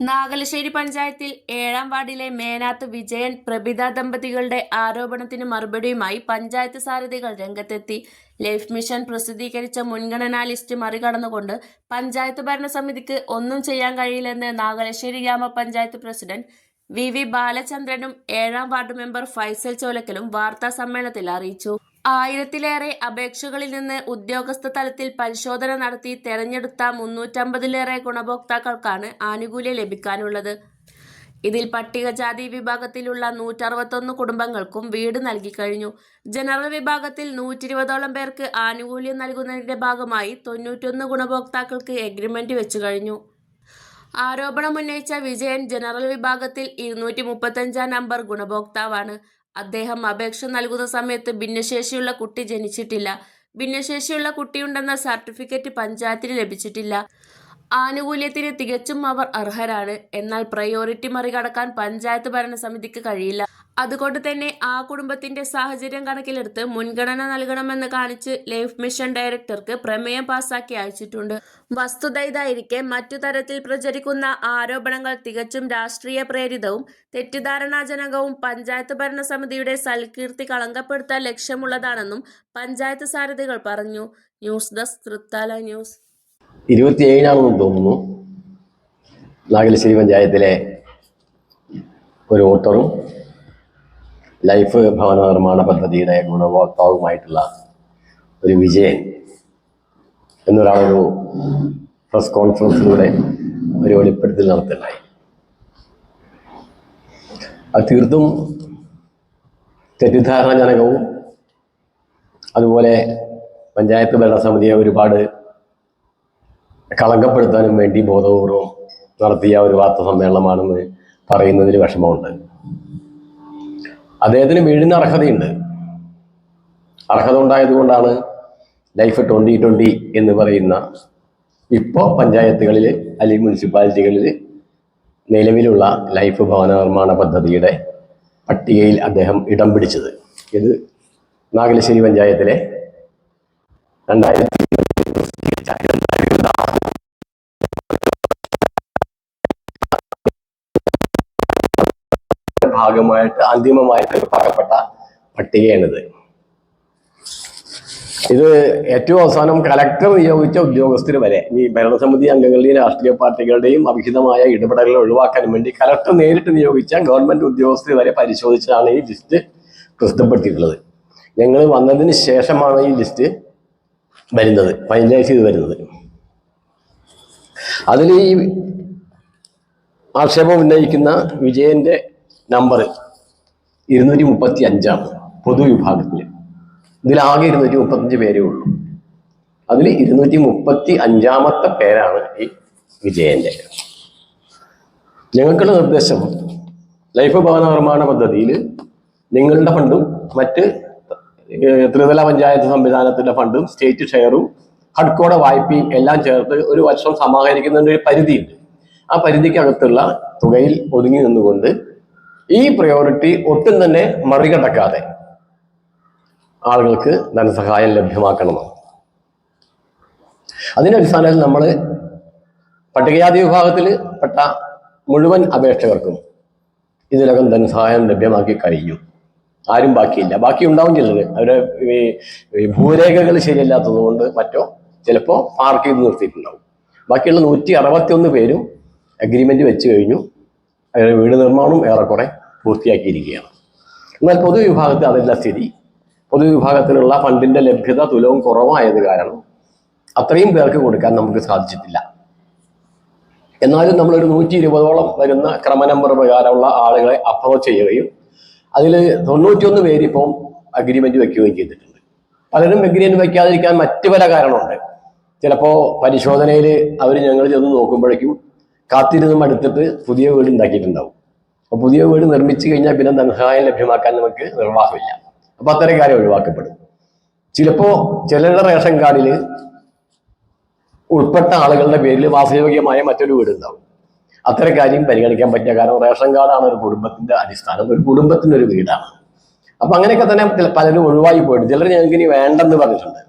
നാഗലശ്ശേരി പഞ്ചായത്തിൽ ഏഴാം വാർഡിലെ മേനാത്ത് വിജയൻ പ്രഭിത ദമ്പതികളുടെ ആരോപണത്തിന് മറുപടിയുമായി പഞ്ചായത്ത് സാരഥികൾ രംഗത്തെത്തി. ലൈഫ് മിഷൻ പ്രസിദ്ധീകരിച്ച മുൻഗണനാ ലിസ്റ്റ് മറികടന്നുകൊണ്ട് പഞ്ചായത്ത് ഭരണസമിതിക്ക് ഒന്നും ചെയ്യാൻ കഴിയില്ലെന്ന് നാഗലശ്ശേരി ഗ്രാമപഞ്ചായത്ത് പ്രസിഡന്റ് വി വി ബാലചന്ദ്രനും ഏഴാം വാർഡ് മെമ്പർ ഫൈസൽ ചോലക്കലും വാർത്താ സമ്മേളനത്തിൽ അറിയിച്ചു. ആയിരത്തിലേറെ അപേക്ഷകളിൽ നിന്ന് ഉദ്യോഗസ്ഥ തലത്തിൽ പരിശോധന നടത്തി തെരഞ്ഞെടുത്ത മുന്നൂറ്റമ്പതിലേറെ ഗുണഭോക്താക്കൾക്കാണ് ആനുകൂല്യം ലഭിക്കാനുള്ളത്. ഇതിൽ പട്ടികജാതി വിഭാഗത്തിലുള്ള നൂറ്ററുപത്തൊന്ന് കുടുംബങ്ങൾക്കും വീട് നൽകി കഴിഞ്ഞു. ജനറൽ വിഭാഗത്തിൽ നൂറ്റി ഇരുപതോളം പേർക്ക് ആനുകൂല്യം നൽകുന്നതിന്റെ ഭാഗമായി തൊണ്ണൂറ്റൊന്ന് ഗുണഭോക്താക്കൾക്ക് എഗ്രിമെന്റ് വെച്ചു കഴിഞ്ഞു. ആരോപണം ഉന്നയിച്ച വിജയൻ ജനറൽ വിഭാഗത്തിൽ ഇരുന്നൂറ്റി മുപ്പത്തഞ്ചാം നമ്പർ ഗുണഭോക്താവാണ്. അദ്ദേഹം അപേക്ഷ നൽകുന്ന സമയത്ത് ഭിന്നശേഷിയുള്ള കുട്ടി ജനിച്ചിട്ടില്ല. ഭിന്നശേഷിയുള്ള കുട്ടിയുണ്ടെന്ന സർട്ടിഫിക്കറ്റ് പഞ്ചായത്തിന് ലഭിച്ചിട്ടില്ല. ആനുകൂല്യത്തിന് തികച്ചും അവർ അർഹരാണ്. എന്നാൽ പ്രയോറിറ്റി മറികടക്കാൻ പഞ്ചായത്ത് ഭരണസമിതിക്ക് കഴിയില്ല. അതുകൊണ്ട് തന്നെ ആ കുടുംബത്തിന്റെ സാഹചര്യം കണക്കിലെടുത്ത് മുൻഗണന നൽകണമെന്ന് കാണിച്ച് ലൈഫ് മിഷൻ ഡയറക്ടർക്ക് പ്രമേയം പാസാക്കി അയച്ചിട്ടുണ്ട്. വസ്തുത ഇതായിരിക്കെ മറ്റു തരത്തിൽ പ്രചരിക്കുന്ന ആരോപണങ്ങൾ തികച്ചും രാഷ്ട്രീയ പ്രേരിതവും തെറ്റിദ്ധാരണാജനകവും പഞ്ചായത്ത് ഭരണസമിതിയുടെ സൽകീർത്തി കളങ്കപ്പെടുത്താൻ ലക്ഷ്യമുള്ളതാണെന്നും പഞ്ചായത്ത് സാരഥികൾ പറഞ്ഞു. News desk Thrithala news. ഇരുപത്തിയേഴിനാണെന്ന് തോന്നുന്നു. നാഗലശ്ശേരി പഞ്ചായത്തിലെ ഒരു വോട്ടറും ലൈഫ് ഭവന നിർമ്മാണ പദ്ധതിയുടെ ഗുണഭോക്താവുമായിട്ടുള്ള ഒരു വിജയൻ എന്നൊരാളൊരു പ്രസ് കോൺഫറൻസിലൂടെ ഒരു വെളിപ്പെടുത്തൽ നടത്തുണ്ടായി അത് തീർത്തും തെറ്റിദ്ധാരണജനകവും അതുപോലെ പഞ്ചായത്ത് ഭരണസമിതിയെ ഒരുപാട് കളങ്കപ്പെടുത്താനും വേണ്ടി ബോധപൂർവം നടത്തിയ ഒരു വാർത്താ സമ്മേളനമാണെന്ന് പറയുന്നതിൽ വിഷമമുണ്ട്. അദ്ദേഹത്തിന് വീഴുന്ന അർഹതയുണ്ട്. അർഹത ഉണ്ടായതുകൊണ്ടാണ് ലൈഫ് ട്വന്റി ട്വന്റി എന്ന് പറയുന്ന ഇപ്പോൾ പഞ്ചായത്തുകളിൽ അല്ലെങ്കിൽ മുനിസിപ്പാലിറ്റികളിൽ നിലവിലുള്ള ലൈഫ് ഭവന നിർമ്മാണ പദ്ധതിയുടെ പട്ടികയിൽ അദ്ദേഹം ഇടം പിടിച്ചത്. ഇത് നാഗലശ്ശേരി പഞ്ചായത്തിലെ രണ്ടായിരത്തി ഭാഗമായിട്ട് അന്തിമമായിട്ട് പറയപ്പെട്ട പട്ടികയാണിത്. ഇത് ഏറ്റവും അവസാനം കലക്ടർ നിയോഗിച്ച ഉദ്യോഗസ്ഥർ വരെ ഈ ഭരണസമിതി അംഗങ്ങളുടെയും രാഷ്ട്രീയ പാർട്ടികളുടെയും അവിഹിതമായ ഇടപെടലുകൾ ഒഴിവാക്കാൻ വേണ്ടി കലക്ടർ നേരിട്ട് നിയോഗിച്ച ഗവൺമെന്റ് ഉദ്യോഗസ്ഥർ വരെ പരിശോധിച്ചാണ് ഈ ലിസ്റ്റ് പ്രസിദ്ധപ്പെടുത്തിയിട്ടുള്ളത്. ഞങ്ങൾ വന്നതിന് ശേഷമാണ് ഈ ലിസ്റ്റ് വരുന്നത് ഫൈനലൈസ് ചെയ്ത് വരുന്നത്. അതിൽ ഈ ആക്ഷേപം ഉന്നയിക്കുന്ന വിജയന്റെ നമ്പർ ഇരുന്നൂറ്റി മുപ്പത്തി അഞ്ചാണ് പൊതുവിഭാഗത്തിൽ ഇതിലാകെ ഇരുന്നൂറ്റി മുപ്പത്തഞ്ച് പേരേ ഉള്ളൂ. അതിൽ ഇരുന്നൂറ്റി മുപ്പത്തി അഞ്ചാമത്തെ പേരാണ് ഈ വിജയന്റെ. ഞങ്ങൾക്കുള്ള നിർദ്ദേശം ലൈഫ് ഭവന നിർമ്മാണ പദ്ധതിയിൽ നിങ്ങളുടെ ഫണ്ടും മറ്റ് ത്രിതല പഞ്ചായത്ത് സംവിധാനത്തിന്റെ ഫണ്ടും സ്റ്റേറ്റ് ഷെയറും ഹഡ്കോടെ വായ്പയും എല്ലാം ചേർത്ത് ഒരു വർഷം സമാഹരിക്കുന്നതിന്റെ ഒരു പരിധിയുണ്ട്. ആ പരിധിക്കകത്തുള്ള തുകയിൽ ഒതുങ്ങി നിന്നുകൊണ്ട് ഈ പ്രയോറിറ്റി ഒട്ടും തന്നെ മറികടക്കാതെ ആളുകൾക്ക് ധനസഹായം ലഭ്യമാക്കണമെന്ന് അതിന്റെ അടിസ്ഥാനത്തിൽ നമ്മൾ പട്ടികജാതി വിഭാഗത്തിൽ പെട്ട മുഴുവൻ അപേക്ഷകർക്കും ഇതിനകം ധനസഹായം ലഭ്യമാക്കി കഴിഞ്ഞു. ആരും ബാക്കിയില്ല. ബാക്കി ഉണ്ടാവും ചിലത്. അവരെ ഈ ഭൂരേഖകൾ ശരിയല്ലാത്തത് കൊണ്ട് മറ്റോ ചിലപ്പോൾ പാർക്ക് ചെയ്ത് നിർത്തിയിട്ടുണ്ടാവും. ബാക്കിയുള്ള നൂറ്റി അറുപത്തി ഒന്ന് പേരും അഗ്രിമെന്റ് വെച്ച് കഴിഞ്ഞു. അവരുടെ വീട് നിർമ്മാണവും ഏറെക്കുറെ പൂർത്തിയാക്കിയിരിക്കുകയാണ്. എന്നാൽ പൊതുവിഭാഗത്തിൽ അതല്ല സ്ഥിതി പൊതുവിഭാഗത്തിനുള്ള ഫണ്ടിന്റെ ലഭ്യത തുലവും കുറവായത് കാരണം അത്രയും പേർക്ക് കൊടുക്കാൻ നമുക്ക് സാധിച്ചിട്ടില്ല. എന്നാലും നമ്മളൊരു നൂറ്റി ഇരുപതോളം വരുന്ന ക്രമ നമ്പർ പ്രകാരമുള്ള ആളുകളെ അപ്രോച്ച് ചെയ്യുകയും അതിൽ തൊണ്ണൂറ്റിയൊന്ന് പേരിപ്പം അഗ്രിമെന്റ് വെക്കുകയും ചെയ്തിട്ടുണ്ട്. പലരും അഗ്രിമെന്റ് വയ്ക്കാതിരിക്കാൻ മറ്റു പല കാരണമുണ്ട്. ചിലപ്പോൾ പരിശോധനയിൽ അവർ ഞങ്ങൾ ചെന്ന് നോക്കുമ്പോഴേക്കും കാത്തിരുന്ന് മടുത്തിട്ട് പുതിയ വീട് ഉണ്ടാക്കിയിട്ടുണ്ടാവും. അപ്പോൾ പുതിയ വീട് നിർമ്മിച്ചു കഴിഞ്ഞാൽ പിന്നെ ധനസഹായം ലഭ്യമാക്കാൻ നമുക്ക് നിർവാഹമില്ല. അപ്പൊ അത്തരം കാര്യം ഒഴിവാക്കപ്പെടും. ചിലപ്പോ ചിലരുടെ റേഷൻ കാർഡിൽ ഉൾപ്പെട്ട ആളുകളുടെ പേരിൽ വാസയോഗ്യമായ മറ്റൊരു വീട് ഉണ്ടാവും അത്തരം കാര്യം പരിഗണിക്കാൻ പറ്റിയ കാരണം റേഷൻ കാർഡാണ് ഒരു കുടുംബത്തിന്റെ അടിസ്ഥാനം. ഒരു കുടുംബത്തിന്റെ ഒരു വീടാണ്. അപ്പൊ അങ്ങനെയൊക്കെ തന്നെ പലരും ഒഴിവായി പോയിട്ടുണ്ട്. ചിലർ ഞങ്ങൾക്ക് ഇനി വേണ്ടെന്ന് പറഞ്ഞിട്ടുണ്ട്.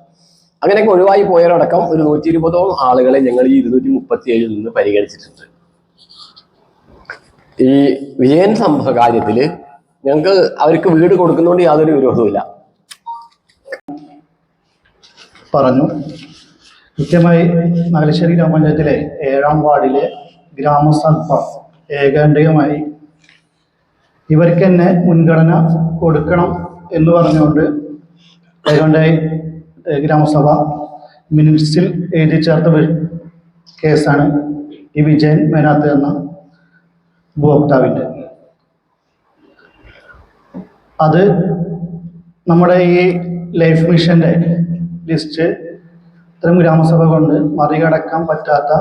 അങ്ങനെയൊക്കെ ഒഴിവായി പോയവരടക്കം ഒരു നൂറ്റി ഇരുപതോളം ആളുകളെ ഞങ്ങൾ ഈ ഇരുന്നൂറ്റി മുപ്പത്തി ഏഴിൽ നിന്ന് പരിഗണിച്ചിട്ടുണ്ട്. ഈ വിജയൻ സംഭവ കാര്യത്തിൽ ഞങ്ങൾക്ക് അവർക്ക് വീട് കൊടുക്കുന്നതുകൊണ്ട് യാതൊരു വിരോധവുമില്ല. പറഞ്ഞു. കൃത്യമായി നാഗലശ്ശേരി ഗ്രാമപഞ്ചായത്തിലെ ഏഴാം വാർഡിലെ ഗ്രാമസഭ ഏകാന്തികമായി ഇവർക്ക് തന്നെ മുൻഗണന കൊടുക്കണം എന്ന് പറഞ്ഞുകൊണ്ട് ഏകാണ്ടായി ഗ്രാമസഭ മിനിറ്റ്സിൽ എഴുതി ചേർത്ത കേസാണ് ഈ വിജയൻ മേനാത്ത് എന്ന ഉപഭോക്താവിന്റെ. അത് നമ്മുടെ ഈ ലൈഫ് മിഷന്റെ ലിസ്റ്റ് ഇത്തരം ഗ്രാമസഭ കൊണ്ട് മറികടക്കാൻ പറ്റാത്ത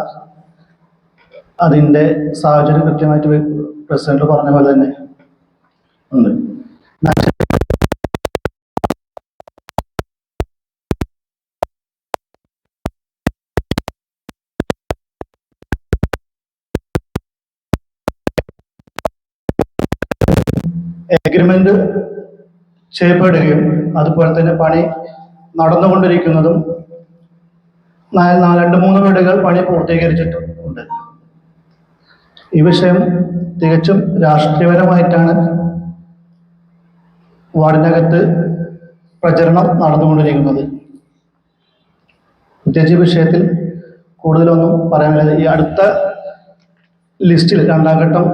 അതിന്റെ സാഹചര്യം കൃത്യമായിട്ട് പ്രസിഡന്റ് പറഞ്ഞ പോലെ തന്നെ ഉണ്ട്. എഗ്രിമെന്റ് ചെയ്യപ്പെടുകയും അതുപോലെ തന്നെ പണി നടന്നുകൊണ്ടിരിക്കുന്നതും രണ്ട് മൂന്ന് വീടുകൾ പണി പൂർത്തീകരിച്ചിട്ടുണ്ട്. ഈ വിഷയം തികച്ചും രാഷ്ട്രീയപരമായിട്ടാണ് വാർഡിനകത്ത് പ്രചരണം നടന്നുകൊണ്ടിരിക്കുന്നത്. പ്രത്യേകിച്ച് വിഷയത്തിൽ കൂടുതലൊന്നും പറയാനില്ല. ഈ അടുത്ത ലിസ്റ്റിൽ രണ്ടാം ഘട്ടം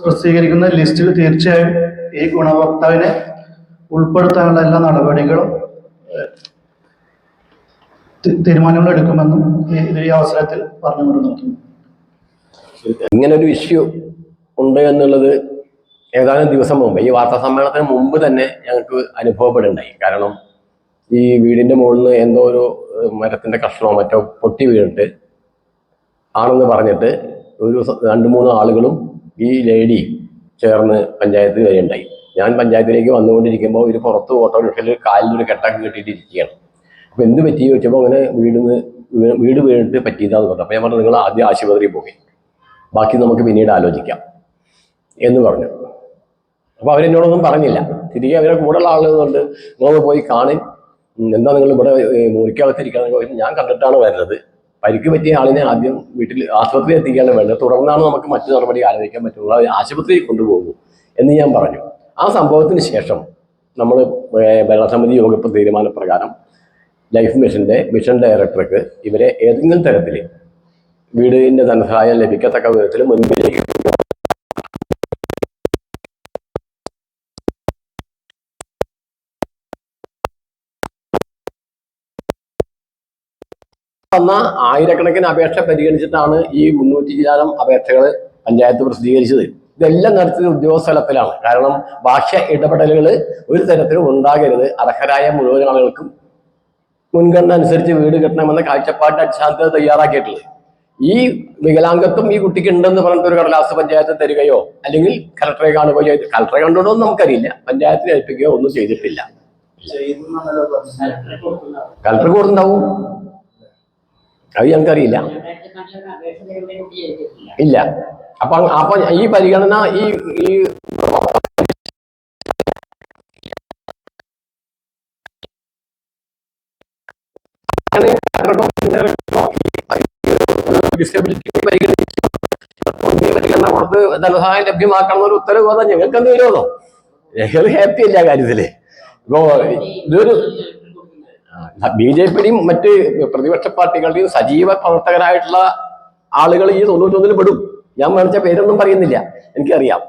പ്രസിദ്ധീകരിക്കുന്ന ലിസ്റ്റിൽ തീർച്ചയായും ഈ ഗുണഭോക്താവിനെ ഉൾപ്പെടുത്താനുള്ള എല്ലാ നടപടികളും തീരുമാനങ്ങൾ എടുക്കുമെന്നും ഈ അവസരത്തിൽ പറഞ്ഞുകൊണ്ട് നോക്കുന്നു ഇങ്ങനെ ഒരു ഇഷ്യൂ ഉണ്ട് എന്നുള്ളത് ഏതാനും ദിവസം മുമ്പ് ഈ വാർത്താ സമ്മേളനത്തിന് മുമ്പ് തന്നെ ഞങ്ങൾക്ക് അനുഭവപ്പെടുണ്ടായി കാരണം ഈ വീടിന്റെ മുകളിൽ നിന്ന് എന്തോ ഒരു മരത്തിന്റെ കഷ്ണമോ മറ്റോ പൊട്ടി വീണിട്ട് ആണെന്ന് പറഞ്ഞിട്ട് ഒരു രണ്ട് മൂന്ന് ആളുകളും ഈ ലേഡി ചേർന്ന് വരെ വരെയുണ്ടായി ഞാൻ പഞ്ചായത്തിലേക്ക് വന്നുകൊണ്ടിരിക്കുമ്പോൾ ഒരു പുറത്ത് ഓട്ടോറിക്ഷയിൽ കാലിലൊരു കെട്ടൊക്കെ കെട്ടിയിട്ടിരിക്കുകയാണ്. അപ്പോൾ എന്ത് പറ്റി ചോദിച്ചപ്പോൾ അങ്ങനെ വീടിന്ന് വീട് വീണിട്ട് പറ്റിയതാന്ന് പറഞ്ഞു. അപ്പോൾ ഞാൻ പറഞ്ഞു നിങ്ങൾ ആദ്യം ആശുപത്രിയിൽ പോയി ബാക്കി നമുക്ക് പിന്നീട് ആലോചിക്കാം. എന്ന് പറഞ്ഞു. അപ്പോൾ അവരെന്നോടൊന്നും പറഞ്ഞില്ല. തിരികെ അവരെ കൂടെയുള്ള ആളുകളുണ്ട് നിങ്ങൾ പോയി കാണും. എന്താ നിങ്ങൾ ഇവിടെ മുറിക്കകത്തിരിക്കാന്ന് ചോദിച്ചു ഞാൻ കണ്ടിട്ടാണ് വരുന്നത്. പരിക്ക് പറ്റിയ ആളിനെ ആദ്യം വീട്ടിൽ ആശുപത്രി എത്തിക്കുകയാണ് വേണ്ടത് തുടർന്നാണ് നമുക്ക് മറ്റു നടപടി ആലോചിക്കാൻ പറ്റുള്ളൂ. ആശുപത്രിയിൽ കൊണ്ടുപോകൂ എന്ന് ഞാൻ പറഞ്ഞു. ആ സംഭവത്തിന് ശേഷം നമ്മൾ ഭരണസമിതി യോഗപ്പ് തീരുമാനപ്രകാരം ലൈഫ് മിഷന്റെ മിഷൻ ഡയറക്ടർക്ക് ഇവരെ ഏതെങ്കിലും തരത്തിൽ വീടിന്റെ ധനസഹായം ലഭിക്കത്തക്ക വിധത്തിൽ മുൻപിലേക്ക് വന്ന ആയിരക്കണക്കിന് അപേക്ഷ പരിഗണിച്ചിട്ടാണ് ഈ മുന്നൂറ്റി ചിലാനം അപേക്ഷകൾ പഞ്ചായത്ത് പ്രസിദ്ധീകരിച്ചത്. ഇതെല്ലാം നടത്തിയത് ഉദ്യോഗസ്ഥലത്തിലാണ്. കാരണം ബാഹ്യ ഇടപെടലുകൾ ഒരു തരത്തിലും ഉണ്ടാകരുത്. അർഹരായ മുഴുവൻ ആളുകൾക്കും മുൻഗണന അനുസരിച്ച് വീട് കെട്ടണമെന്ന കാഴ്ചപ്പാടിന്റെ അടിസ്ഥാനത്തിൽ തയ്യാറാക്കിയിട്ടുള്ളത്. ഈ വികലാംഗത്വം ഈ കുട്ടിക്ക് ഉണ്ടെന്ന് പറഞ്ഞിട്ട് ഒരു കടലാസ് പഞ്ചായത്ത് തരികയോ അല്ലെങ്കിൽ കലക്ടറെ കാണുകയോ കലക്ടറെ എന്ന് നമുക്കറിയില്ല. പഞ്ചായത്തിൽ ഏൽപ്പിക്കുകയോ ഒന്നും ചെയ്തിട്ടില്ല. കലക്ടർ കൊടുണ്ടാവും അത് ഞങ്ങൾക്കറിയില്ല. ഇല്ല. അപ്പൊ അപ്പൊ ഈ പരിഗണന ഈ ഈ ഡിസബിലിറ്റി പരിഗണിച്ചു പരിഗണന കൊടുത്ത് ധനസഹായം ലഭ്യമാക്കണം എന്നൊരു ഉത്തരവ് പറഞ്ഞാൽ ഞങ്ങൾക്ക് എന്ത് വിരോധം? ഞങ്ങൾ ഹാപ്പി അല്ല കാര്യത്തിൽ? ഇപ്പോ ഇതൊരു ബി ജെ പിയുടെയും മറ്റ് പ്രതിപക്ഷ പാർട്ടികളുടെയും സജീവ പ്രവർത്തകരായിട്ടുള്ള ആളുകൾ ഈ തൊണ്ണൂറ്റൊന്നിൽ പെടും. ഞാൻ മേടിച്ച പേരൊന്നും പറയുന്നില്ല. എനിക്കറിയാം.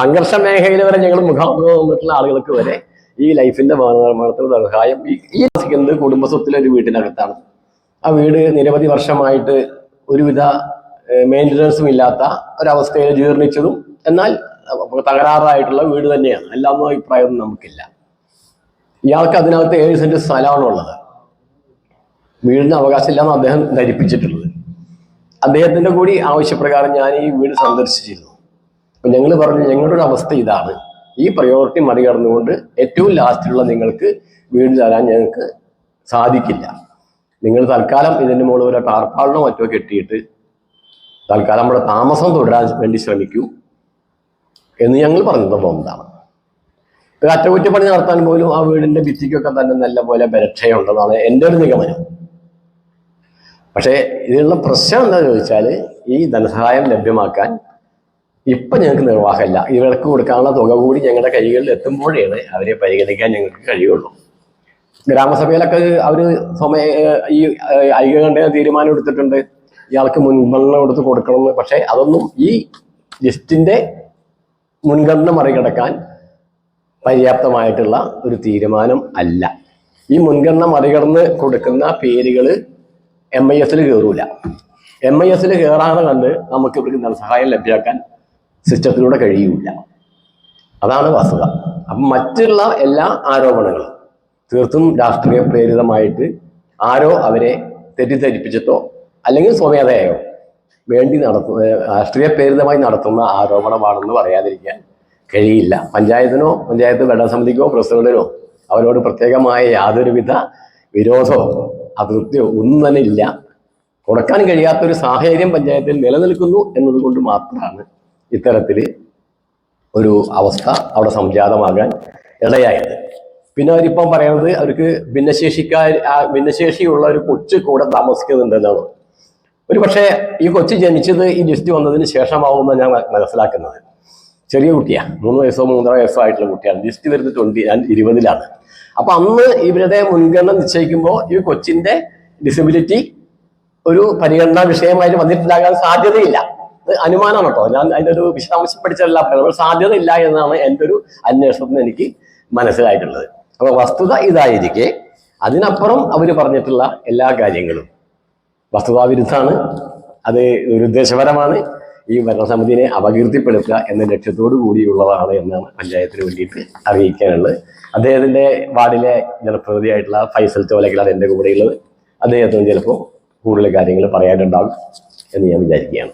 സംഘർഷ മേഖലയിൽ വരെ ഞങ്ങൾ മുഖാമുഖം വന്നിട്ടുള്ള ആളുകൾക്ക് വരെ ഈ ലൈഫിന്റെ നിർമ്മാണത്തിന് സഹായം ഈ താമസിക്കുന്നത് കുടുംബസ്വത്തിലെ ഒരു വീട്ടിനകത്താണ്. ആ വീട് നിരവധി വർഷമായിട്ട് ഒരുവിധ മെയിന്റനൻസും ഇല്ലാത്ത ഒരവസ്ഥയിൽ ജീർണിച്ചതും എന്നാൽ തകരാറായിട്ടുള്ള വീട് തന്നെയാണ്. എല്ലാമോ അഭിപ്രായമൊന്നും നമുക്കില്ല. ഇയാൾക്ക് അതിനകത്ത് ഏഴ് സെന്റ് സ്ഥലമാണ് ഉള്ളത്. വീടിന് അവകാശമില്ലാന്ന് അദ്ദേഹം ധരിപ്പിച്ചിട്ടുള്ളത്. അദ്ദേഹത്തിന്റെ കൂടി ആവശ്യപ്രകാരം ഞാൻ ഈ വീട് സന്ദർശിച്ചിരുന്നു. അപ്പൊ ഞങ്ങൾ പറഞ്ഞു ഞങ്ങളുടെ ഒരു അവസ്ഥ ഇതാണ്. ഈ പ്രയോറിറ്റി മറികടന്നുകൊണ്ട് ഏറ്റവും ലാസ്റ്റിലുള്ള നിങ്ങൾക്ക് വീട് തരാൻ ഞങ്ങൾക്ക് സാധിക്കില്ല. നിങ്ങൾ തൽക്കാലം ഇതിന്റെ മുകളിൽ ഒരു ടാർപ്പാളിനോ മറ്റോ കെട്ടിയിട്ട് തൽക്കാലം നമ്മുടെ താമസം തുടരാൻ വേണ്ടി ശ്രമിക്കൂ എന്ന് ഞങ്ങൾ പറഞ്ഞു തന്നതാണ് ഒരു അറ്റകുറ്റപ്പണി നടത്താൻ പോലും ആ വീടിന്റെ ഭിത്തിക്കൊക്കെ തന്നെ നല്ല പോലെ ബലക്ഷയുണ്ടെന്നാണ് എന്റെ ഒരു നിഗമനം. പക്ഷേ ഇതിനുള്ള പ്രശ്നം എന്താ ചോദിച്ചാൽ ഈ ധനസഹായം ലഭ്യമാക്കാൻ ഇപ്പം ഞങ്ങൾക്ക് നിർവാഹമില്ല. ഇവർക്ക് കൊടുക്കാനുള്ള തുക കൂടി ഞങ്ങളുടെ കൈകളിൽ എത്തുമ്പോഴാണ് അവരെ പരിഗണിക്കാൻ ഞങ്ങൾക്ക് കഴിയുള്ളൂ. ഗ്രാമസഭയിലൊക്കെ അവർ സമയ ഈ ഐക്യകണ്ഠേന തീരുമാനം എടുത്തിട്ടുണ്ട്. ഇയാൾക്ക് മുൻഗണന കൊടുത്ത് കൊടുക്കണമെന്ന്. പക്ഷേ അതൊന്നും ഈ ലിസ്റ്റിന്റെ മുൻഗണന മറികടക്കാൻ പര്യാപ്തമായിട്ടുള്ള ഒരു തീരുമാനം അല്ല. ഈ മുൻഗണന മറികടന്ന് കൊടുക്കുന്ന പേരുകൾ എം ഐ എസിൽ കയറൂല എം ഐ എസിൽ കയറാതെ കണ്ട് നമുക്ക് ഇവർക്ക് ധനസഹായം ലഭ്യമാക്കാൻ സിസ്റ്റത്തിലൂടെ കഴിയൂല. അതാണ് വസ്തുത. അപ്പം മറ്റുള്ള എല്ലാ ആരോപണങ്ങളും തീർത്തും രാഷ്ട്രീയ പ്രേരിതമായിട്ട് ആരോ അവരെ തെറ്റിദ്ധരിപ്പിച്ചിട്ടോ അല്ലെങ്കിൽ സ്വമേധയോ വേണ്ടി നടത്തുന്ന രാഷ്ട്രീയ പ്രേരിതമായി നടത്തുന്ന ആരോപണമാണെന്ന് പറയാതിരിക്കാൻ കഴിയില്ല. പഞ്ചായത്തിനോ പഞ്ചായത്ത് ഭരണസമിതിക്കോ പ്രസിഡന്റിനോ അവരോട് പ്രത്യേകമായ യാതൊരുവിധ വിരോധമോ അതൃപ്തിയോ ഒന്നും തന്നെ ഇല്ല കൊടുക്കാൻ കഴിയാത്തൊരു സാഹചര്യം പഞ്ചായത്തിൽ നിലനിൽക്കുന്നു എന്നതുകൊണ്ട് മാത്രമാണ് ഇത്തരത്തിൽ ഒരു അവസ്ഥ അവിടെ സംജാതമാകാൻ ഇടയായത്. പിന്നെ അവരിപ്പം പറയുന്നത് അവർക്ക് ഭിന്നശേഷിക്കാർ ഭിന്നശേഷിയുള്ള ഒരു കൊച്ചു കൂടെ താമസിക്കുന്നുണ്ടെന്നാണ്. ഒരു പക്ഷേ ഈ കൊച്ചു ജനിച്ചത് ഈ ലിസ്റ്റ് വന്നതിന് ശേഷമാവുമെന്ന് ഞാൻ മനസ്സിലാക്കുന്നത്. ചെറിയ കുട്ടിയാണ് മൂന്ന് വയസ്സോ മൂന്നര വയസ്സോ ആയിട്ടുള്ള കുട്ടിയാണ് ലിസ്റ്റ് വരുന്നത് ട്വന്റി ഞാൻ ഇരുപതിലാണ്. അപ്പൊ അന്ന് ഇവരുടെ മുൻഗണന നിശ്ചയിക്കുമ്പോൾ ഈ കൊച്ചിന്റെ ഡിസബിലിറ്റി ഒരു പരിഗണനാ വിഷയമായിട്ട് വന്നിട്ടുണ്ടാകാൻ സാധ്യതയില്ല. അനുമാനമാണ് കേട്ടോ. ഞാൻ അതിന്റെ ഒരു വിശദാംശം പഠിച്ചതല്ല പറയുന്നത് സാധ്യതയില്ല എന്നാണ് എന്റെ ഒരു അന്വേഷണത്തിന് എനിക്ക് മനസ്സിലായിട്ടുള്ളത്. അപ്പൊ വസ്തുത ഇതായിരിക്കെ. അതിനപ്പുറം അവർ പറഞ്ഞിട്ടുള്ള എല്ലാ കാര്യങ്ങളും. വസ്തുതാവിരുദ്ധാണ്. അത് ഒരു ഉദ്ദേശപരമാണ് ഈ ഭരണസമിതിനെ അപകീർത്തിപ്പെടുത്തുക എന്ന ലക്ഷ്യത്തോടു കൂടിയുള്ളതാണ് എന്നാണ് പഞ്ചായത്തിന് വേണ്ടിയിട്ട് അറിയിക്കാനുള്ളത്. അദ്ദേഹത്തിന്റെ വാർഡിലെ ജനപ്രതിനിധിയായിട്ടുള്ള ഫൈസൽ ചോലക്കൽ അതെന്റെ കൂടെയുള്ളത്. അദ്ദേഹത്തിന് ചിലപ്പോൾ കൂടുതൽ കാര്യങ്ങൾ പറയാനുണ്ടാകും എന്ന് ഞാൻ വിചാരിക്കുകയാണ്.